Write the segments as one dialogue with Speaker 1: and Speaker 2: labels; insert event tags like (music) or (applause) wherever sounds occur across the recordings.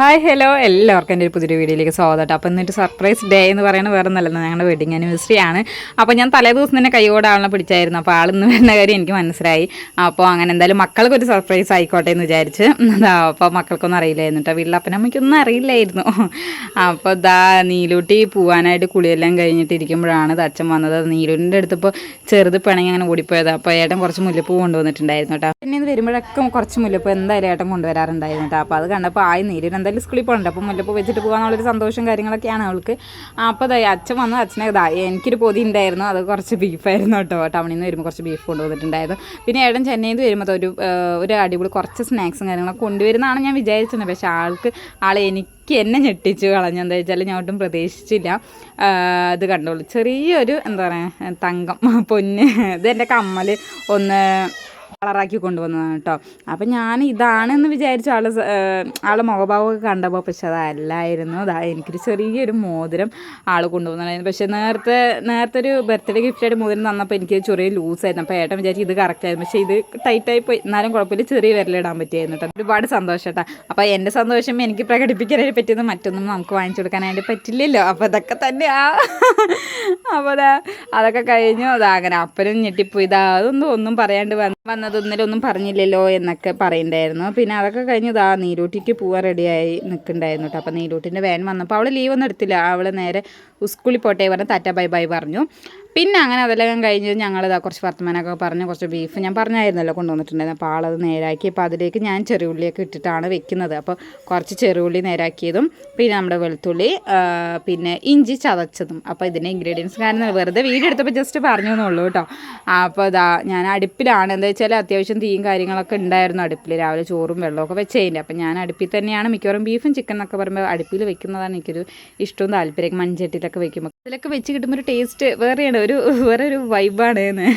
Speaker 1: Hi hello എല്ലാവർക്കും എന്റെ ഒരു പുതിയൊരു വീഡിയോയിലേക്ക് സ്വാഗതം അപ്പോൾ എന്നിട്ട് സർപ്രൈസ് ഡേ എന്ന് പറയുന്നത് വേറെ നല്ലത് ഞങ്ങളുടെ വെഡിങ് ആനിവേഴ്സറി ആണ്. അപ്പോൾ ഞാൻ തലേ ദിവസം തന്നെ കൈയോടെ ആളിനെ പിടിച്ചായിരുന്നു. അപ്പോൾ ആളിന്ന് വരുന്ന കാര്യം എനിക്ക് മനസ്സിലായി. അപ്പോൾ അങ്ങനെ എന്തായാലും മക്കൾക്ക് ഒരു സർപ്രൈസ് ആയിക്കോട്ടെ എന്ന് വിചാരിച്ച്. അപ്പോൾ മക്കൾക്കൊന്നും അറിയില്ലായിരുന്നു കേട്ടോ. വീട്ടിലപ്പനമ്മയ്ക്കൊന്നും അറിയില്ലായിരുന്നു. അപ്പോൾ ദാ നീലൂട്ടി പോവാനായിട്ട് കുളിയെല്ലാം കഴിഞ്ഞിട്ട് ഇരിക്കുമ്പോഴാണ് ഇത് അച്ഛൻ വന്നത്. നീലൂരിന്റെ അടുത്ത് ഇപ്പോൾ ചെറുത് പിണങ്ങി അങ്ങനെ ഓടിപ്പോയത്. അപ്പോൾ ഏട്ടൻ കുറച്ച് മുല്ലപ്പൂ കൊണ്ടുവന്നിട്ടുണ്ടായിരുന്നു കേട്ടോ. പിന്നെ ഇത് വരുമ്പോഴൊക്കെ കുറച്ച് മുല്ലപ്പൂ എന്തായാലും ഏട്ടൻ കൊണ്ടുവരാറുണ്ടായിരുന്നു കേട്ടോ. അപ്പോൾ അത് കണ്ടപ്പോൾ ആയി നീലൂർ എന്തായാലും സ്കൂളിൽ പോകണ്ട അപ്പം മുല്ലപ്പൂ വെച്ചിട്ട് പോകാന്നുള്ളൊരു സന്തോഷം കാര്യങ്ങളൊക്കെയാണ് അവൾക്ക്. അപ്പോൾ ദാ അച്ഛൻ വന്ന്. അച്ഛനെ ഇതാ എനിക്കൊരു പൊതി ഉണ്ടായിരുന്നു അത് കുറച്ച് ബീഫായിരുന്നു കേട്ടോ. ടൗണിൽ നിന്ന് വരുമ്പോൾ കുറച്ച് ബീഫ് കൊണ്ടുവന്നിട്ടുണ്ടായിരുന്നു. പിന്നെ ഏടൻ ചെന്നൈയിൽ നിന്ന് വരുമ്പോൾ ഒരു ഒരു അടിപൊളി കുറച്ച് സ്നാക്സും കാര്യങ്ങളൊക്കെ കൊണ്ടുവരുന്നതാണ് ഞാൻ വിചാരിച്ചത്. പക്ഷേ ആൾക്ക് ആൾ എനിക്ക് എന്നെ ഞെട്ടിച്ചു കളഞ്ഞു. എന്താ വെച്ചാൽ ഞാൻ ഒട്ടും പ്രതീക്ഷിച്ചില്ല. ഇത് കണ്ടോളൂ. ചെറിയൊരു എന്താ പറയുക തങ്കം പൊന്ന് ഇത് എന്റെ കമ്മൽ ഒന്ന് കളറാക്കി കൊണ്ടുവന്നതാണ് കേട്ടോ. അപ്പം ഞാൻ ഇതാണെന്ന് വിചാരിച്ച ആൾ ആളെ മുഖഭാവമൊക്കെ കണ്ടപ്പോൾ പക്ഷെ അതല്ലായിരുന്നു. അതാ എനിക്കൊരു ചെറിയൊരു മോതിരം ആൾ കൊണ്ടുവന്നതായിരുന്നു. പക്ഷേ നേരത്തെ നേരത്തെ ഒരു ബർത്ത്ഡേ ഗിഫ്റ്റായിട്ട് മോതിരം തന്നപ്പോൾ എനിക്ക് ചെറിയ ലൂസായിരുന്നു അപ്പോൾ ഏട്ടൻ വിചാരിച്ചു ഇത് കറക്റ്റായിരുന്നു പക്ഷേ ഇത് ടൈറ്റായി പോയി. എന്നാലും കുഴപ്പമില്ല. ചെറിയ വിരലിടാൻ പറ്റിയായിരുന്നു കേട്ടോ. ഒരുപാട് സന്തോഷം കേട്ടോ. അപ്പോൾ എന്റെ സന്തോഷം എനിക്ക് പ്രകടിപ്പിക്കാനായിട്ട് പറ്റിയത് മറ്റൊന്നും നമുക്ക് വാങ്ങിച്ചു കൊടുക്കാനായിട്ട് പറ്റില്ലല്ലോ. അപ്പോൾ അതൊക്കെ തന്നെയാ. അപ്പോൾ അതാ അതൊക്കെ കഴിഞ്ഞു. അതാ അങ്ങനെ അപ്പനും ഞെട്ടിപ്പോയി. ഇതാ അതൊന്നും ഒന്നും പറയാണ്ട് വന്ന് വന്നത് ഇന്നലെ ഒന്നും പറഞ്ഞില്ലല്ലോ എന്നൊക്കെ പറയണ്ടായിരുന്നു. പിന്നെ അതൊക്കെ കഴിഞ്ഞ് ഇതാ നീരൂട്ടിക്ക് പോവാൻ റെഡിയായി നിൽക്കുന്നുണ്ടായിരുന്നു കേട്ടോ അപ്പോൾ നീരൂട്ടിന്റെ വാൻ വന്നപ്പോൾ അവൾ ലീവ് ഒന്നും എടുത്തില്ല. അവൾ നേരെ സ്കൂളിൽ പോട്ടെ പറഞ്ഞ് താറ്റ ബൈ ബൈ പറഞ്ഞു. പിന്നെ അങ്ങനെ അതെല്ലാം കഴിഞ്ഞ് ഞങ്ങളിതാ കുറച്ച് വർത്തമാനമൊക്കെ പറഞ്ഞ് കുറച്ച് ബീഫ് ഞാൻ പറഞ്ഞായിരുന്നല്ലോ കൊണ്ടുവന്നിട്ടുണ്ടായിരുന്നു. അപ്പോൾ ആളത് നേരാക്കി. അപ്പോൾ അതിലേക്ക് ഞാൻ ചെറുള്ളിയൊക്കെ ഇട്ടിട്ടാണ് വെക്കുന്നത്. അപ്പോൾ കുറച്ച് ചെറുള്ളി നേരാക്കിയതും പിന്നെ നമ്മുടെ വെളുത്തുള്ളി പിന്നെ ഇഞ്ചി ചതച്ചതും. അപ്പോൾ ഇതിന്റെ ഇൻഗ്രീഡിയൻസ് കാരണം വെറുതെ വീഡിയോ എടുത്തപ്പോൾ ജസ്റ്റ് പറഞ്ഞു എന്നുള്ളൂ കേട്ടോ. അപ്പോൾ ഇതാ ഞാൻ അടുപ്പിലാണ്. എന്താ വെച്ചാൽ അത്യാവശ്യം തീയും കാര്യങ്ങളൊക്കെ ഉണ്ടായിരുന്നു അടുപ്പിൽ രാവിലെ ചോറും വെള്ളമൊക്കെ വെച്ചതിന്റെ അപ്പോൾ ഞാൻ അടുപ്പിൽ തന്നെയാണ് മിക്കവാറും ബീഫും ചിക്കൻ എന്നൊക്കെ പറയുമ്പോൾ അടുപ്പിൽ വെക്കുന്നതാണ് എനിക്കൊരു ഇഷ്ടവും താല്പര്യം മൺചട്ടിയിലൊക്കെ വെക്കുമ്പോൾ ഇതിലൊക്കെ വെച്ച് കിട്ടുമ്പോൾ ഒരു ടേസ്റ്റ് വേറെയാണ് ഒരു വേറെ ഒരു വൈബാണ് എന്ന്.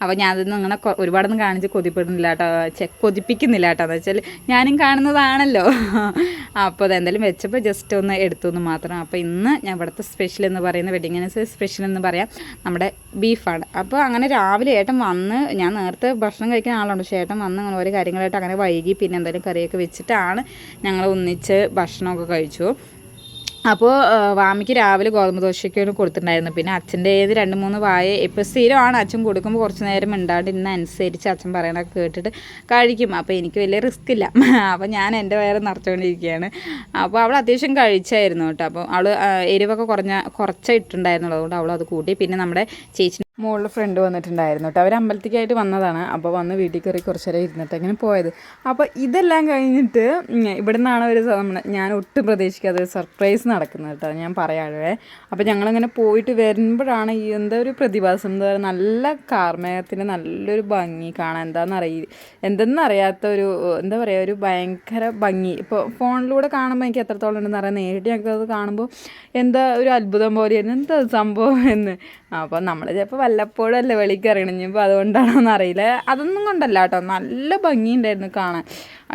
Speaker 1: അപ്പോൾ ഞാൻ അതൊന്നും അങ്ങനെ ഒരുപാടൊന്നും കാണിച്ച് കൊതിപ്പെടുന്നില്ല കേട്ടോ ചെ കൊതിപ്പിക്കുന്നില്ല കേട്ടോ എന്ന് വെച്ചാൽ ഞാനും കാണുന്നതാണല്ലോ. അപ്പോൾ അതെന്തായാലും വെച്ചപ്പോൾ ജസ്റ്റ് ഒന്ന് എടുത്തു എന്ന് മാത്രം. അപ്പോൾ ഇന്ന് ഞാൻ ഇവിടുത്തെ സ്പെഷ്യൽ എന്ന് പറയുന്ന വെഡിങ് അനുസരിച്ച് സ്പെഷ്യൽ എന്ന് പറയാം. നമ്മുടെ ബീഫാണ്. അപ്പോൾ അങ്ങനെ രാവിലെ ഏട്ടൻ വന്ന് ഞാൻ നേരത്തെ ഭക്ഷണം കഴിക്കുന്ന ആളുണ്ട്. പക്ഷേ ഏട്ടൻ വന്ന് അങ്ങനെ ഓരോ കാര്യങ്ങളായിട്ട് അങ്ങനെ വൈകി പിന്നെ എന്തായാലും കറിയൊക്കെ വെച്ചിട്ടാണ് ഞങ്ങൾ ഒന്നിച്ച് ഭക്ഷണമൊക്കെ കഴിച്ചു. അപ്പോൾ വാമിക്ക് രാവിലെ ഗോതമ്പ് ദോശയ്ക്കാണ് കൊടുത്തിട്ടുണ്ടായിരുന്നു. പിന്നെ അച്ഛന്റെ ഏത് രണ്ട് മൂന്ന് വായ ഇപ്പോൾ സ്ഥിരമാണ്. അച്ഛൻ കൊടുക്കുമ്പോൾ കുറച്ച് നേരം മിണ്ടാണ്ട് ഇന്ന് അനുസരിച്ച് അച്ഛൻ പറയണതൊക്കെ കേട്ടിട്ട് കഴിക്കും. അപ്പോൾ എനിക്ക് വലിയ റിസ്ക് ഇല്ല. (laughs) അപ്പോൾ ഞാൻ എന്റെ വയറ് നിറച്ചുകൊണ്ടിരിക്കുകയാണ് അപ്പോൾ അവൾ അത്യാവശ്യം കഴിച്ചായിരുന്നു കേട്ടോ. അപ്പോൾ അവൾ എരിവൊക്കെ കുറഞ്ഞ കുറച്ചേ ഇട്ടുണ്ടായിരുന്നുള്ളൂ അവൾ അത് കൂട്ടി. പിന്നെ നമ്മുടെ ചേച്ചി മുകളിൽ ഫ്രണ്ട് വന്നിട്ടുണ്ടായിരുന്നു കേട്ടോ അവർ അമ്പലത്തിക്കായിട്ട് വന്നതാണ്. അപ്പോൾ വന്ന് വീട്ടിൽ കയറി കുറച്ച് നേരം ഇരുന്നിട്ട് അങ്ങനെ പോയത്. അപ്പോൾ ഇതെല്ലാം കഴിഞ്ഞിട്ട് ഇവിടെ നിന്നാണ് ഒരു നമ്മുടെ ഞാൻ ഒട്ടും പ്രതീക്ഷിക്കാതെ ഒരു സർപ്രൈസ് നടക്കുന്നത് കേട്ടോ ഞാൻ പറയാഴേ അപ്പോൾ ഞങ്ങളങ്ങനെ പോയിട്ട് വരുമ്പോഴാണ് ഈ എന്താ ഒരു പ്രതിഭാസം എന്താ പറയുക നല്ല കാർമേഘത്തിന്റെ നല്ലൊരു ഭംഗി കാണാൻ. എന്താണെന്ന് അറിയില്ല എന്തെന്നറിയാത്ത ഒരു എന്താ പറയുക ഒരു ഭയങ്കര ഭംഗി. ഇപ്പോൾ ഫോണിലൂടെ കാണുമ്പോൾ എനിക്ക് എത്രത്തോളം ഉണ്ടെന്ന് അറിയാം. നേരിട്ട് ഞങ്ങൾക്ക് അത് കാണുമ്പോൾ എന്താ ഒരു അത്ഭുതം പോലെയായിരുന്നു എന്താ സംഭവം എന്ന്. അപ്പോൾ നമ്മൾ ചിലപ്പോൾ വല്ലപ്പോഴും വെളിക്ക് ഇറങ്ങണം ഇനിയിപ്പോൾ അതുകൊണ്ടാണോന്ന് അറിയില്ല. അതൊന്നും കൊണ്ടല്ല കേട്ടോ. നല്ല ഭംഗിയുണ്ടായിരുന്നു കാണാൻ.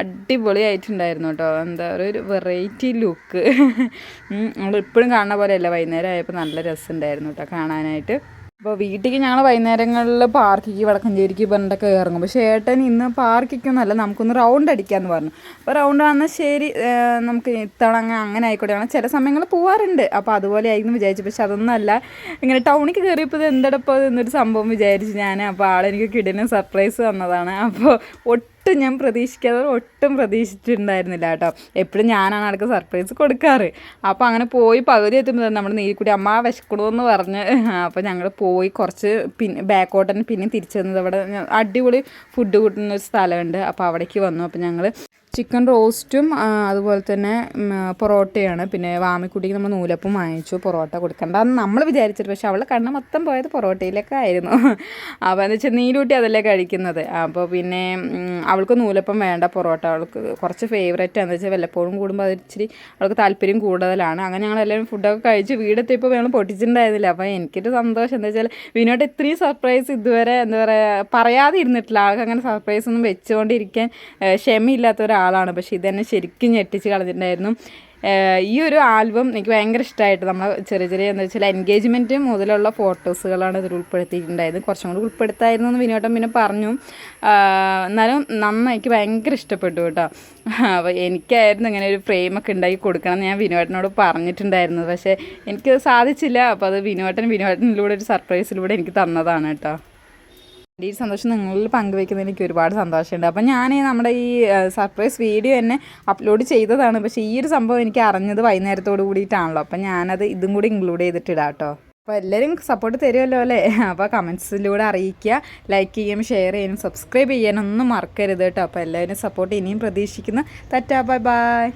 Speaker 1: അടിപൊളിയായിട്ടുണ്ടായിരുന്നു കേട്ടോ. എന്താ പറയുക ഒരു വെറൈറ്റി ലുക്ക് നമ്മൾ ഇപ്പോഴും കാണുന്ന പോലെയല്ല. വൈകുന്നേരം ആയപ്പോൾ നല്ല രസമുണ്ടായിരുന്നു കേട്ടോ കാണാനായിട്ട്. അപ്പോൾ വീട്ടിലേക്ക് ഞങ്ങൾ വൈകുന്നേരങ്ങളിൽ പാർക്കിക്ക് വടക്കഞ്ചേരിക്ക് പറഞ്ഞിട്ടൊക്കെ ഇറങ്ങും പക്ഷേ ഏട്ടൻ ഇന്ന് പാർക്കിക്കൊന്നല്ല നമുക്കൊന്ന് റൗണ്ട് അടിക്കാമെന്ന് പറഞ്ഞു. അപ്പോൾ റൗണ്ട് വന്നാൽ ശരി നമുക്ക് ഇത്തവണ അങ്ങനെ അങ്ങനെ ആയിക്കോട്ടെ. ചില സമയങ്ങളിൽ പോവാറുണ്ട്. അപ്പോൾ അതുപോലെ ആയിരുന്നു വിചാരിച്ചു പക്ഷെ അതൊന്നുമല്ല ഇങ്ങനെ ടൗണിക്ക് കയറിയപ്പോൾ ഇത് എന്തടപ്പോൾ എന്നൊരു സംഭവം വിചാരിച്ചു ഞാൻ അപ്പോൾ ആളെനിക്ക് കിടിന് സർപ്രൈസ് വന്നതാണ് അപ്പോൾ ഞാൻ പ്രതീക്ഷിക്കാതെ ഒട്ടും പ്രതീക്ഷിച്ചിട്ടുണ്ടായിരുന്നില്ല കേട്ടോ. എപ്പോഴും ഞാനാണ് ആൾക്ക് സർപ്രൈസ് കൊടുക്കാറ്. അപ്പോൾ അങ്ങനെ പോയി പകുതി എത്തുമ്പോൾ തന്നെ നമ്മുടെ നീരിക്കുട്ടി അമ്മ വിശക്കണമെന്ന് പറഞ്ഞ്. അപ്പോൾ ഞങ്ങൾ പോയി കുറച്ച് പിന്നെ ബാക്കോട്ടൻ പിന്നെ തിരിച്ചു വന്നത് അവിടെ അടിപൊളി ഫുഡ് കിട്ടുന്ന ഒരു സ്ഥലമുണ്ട്. അപ്പോൾ അവിടേക്ക് വന്നു. അപ്പോൾ ഞങ്ങൾ ചിക്കൻ റോസ്റ്റും അതുപോലെ തന്നെ പൊറോട്ടയാണ്. പിന്നെ വാമിക്കുട്ടിക്ക് നമ്മൾ നൂലപ്പം വാങ്ങിച്ചു പൊറോട്ട കൊടുക്കണ്ട അന്ന് നമ്മൾ വിചാരിച്ചിട്ട് പക്ഷെ അവൾ കണ്ണ് മൊത്തം പോയത് പൊറോട്ടയിലൊക്കെ ആയിരുന്നു. അപ്പോൾ എന്ന് വെച്ചാൽ നീലൂട്ടി അതല്ലേ കഴിക്കുന്നത്. അപ്പോൾ പിന്നെ അവൾക്ക് നൂലപ്പം വേണ്ട പൊറോട്ട അവൾക്ക് കുറച്ച് ഫേവറേറ്റ് ആണെന്ന് വെച്ചാൽ വല്ലപ്പോഴും കൂടുമ്പോൾ അത് ഇച്ചിരി അവൾക്ക് താല്പര്യം കൂടുതലാണ്. അങ്ങനെ ഞങ്ങൾ എല്ലാവരും ഫുഡൊക്കെ കഴിച്ച് വീടെത്തിയപ്പോൾ ഞങ്ങൾ പൊട്ടിച്ചിട്ടുണ്ടായിരുന്നില്ല. അപ്പോൾ എനിക്കൊരു സന്തോഷം. എന്താ വെച്ചാൽ വിനോട്ട് ഇത്രയും സർപ്രൈസ് ഇതുവരെ എന്താ പറയുക പറയാതെ ഇരുന്നിട്ടില്ല ആൾക്ക് അങ്ങനെ സർപ്രൈസ് ഒന്നും വെച്ചുകൊണ്ടിരിക്കാൻ ക്ഷമയില്ലാത്ത ഒരാളാണ് ആളാണ് പക്ഷേ ഇതെന്നെ ശരിക്കും ഞെട്ടിച്ച് കളഞ്ഞിട്ടുണ്ടായിരുന്നു. ഈ ഒരു ആൽബം എനിക്ക് ഭയങ്കര ഇഷ്ടമായിട്ട് നമ്മൾ ചെറിയ ചെറിയ എന്താ വെച്ചാൽ എൻഗേജ്മെന്റ് മുതലുള്ള ഫോട്ടോസുകളാണ് ഇതിൽ ഉൾപ്പെടുത്തിയിട്ടുണ്ടായത്. കുറച്ചും കൂടി ഉൾപ്പെടുത്തായിരുന്നു എന്ന് വിനോദം പിന്നെ പറഞ്ഞു. എന്നാലും നമ്മ എനിക്ക് ഭയങ്കര ഇഷ്ടപ്പെട്ടു കേട്ടോ. അപ്പോൾ എനിക്കായിരുന്നു ഇങ്ങനെ ഒരു ഫ്രെയിമൊക്കെ ഉണ്ടാക്കി കൊടുക്കണം എന്ന് ഞാൻ വിനോദനോട് പറഞ്ഞിട്ടുണ്ടായിരുന്നു. പക്ഷേ എനിക്ക് സാധിച്ചില്ല. അപ്പോൾ അത് വിനോദൻ വിനോദനിലൂടെ ഒരു സർപ്രൈസിലൂടെ എനിക്ക് തന്നതാണ് കേട്ടോ. എന്റെ ഈ സന്തോഷം നിങ്ങളിൽ പങ്കുവെക്കുന്നതിന് എനിക്ക് ഒരുപാട് സന്തോഷമുണ്ട്. അപ്പം ഞാൻ നമ്മുടെ ഈ സർപ്രൈസ് വീഡിയോ തന്നെ അപ്ലോഡ് ചെയ്തതാണ്. പക്ഷേ ഈ ഒരു സംഭവം എനിക്ക് അറിഞ്ഞത് വൈകുന്നേരത്തോട് കൂടിയിട്ടാണല്ലോ. അപ്പം ഞാനത് ഇതും കൂടി ഇൻക്ലൂഡ് ചെയ്തിട്ടിടാം കേട്ടോ. അപ്പോൾ എല്ലാവരും സപ്പോർട്ട് തരുമല്ലോ അല്ലേ? അപ്പോൾ കമൻസിലൂടെ അറിയിക്കുക ലൈക്ക് ചെയ്യാനും ഷെയർ ചെയ്യാനും സബ്സ്ക്രൈബ് ചെയ്യാനും ഒന്നും മറക്കരുത് കേട്ടോ. അപ്പോൾ എല്ലാവരും സപ്പോർട്ട് ഇനിയും പ്രതീക്ഷിക്കുന്നു. തറ്റാ ബൈ ബൈ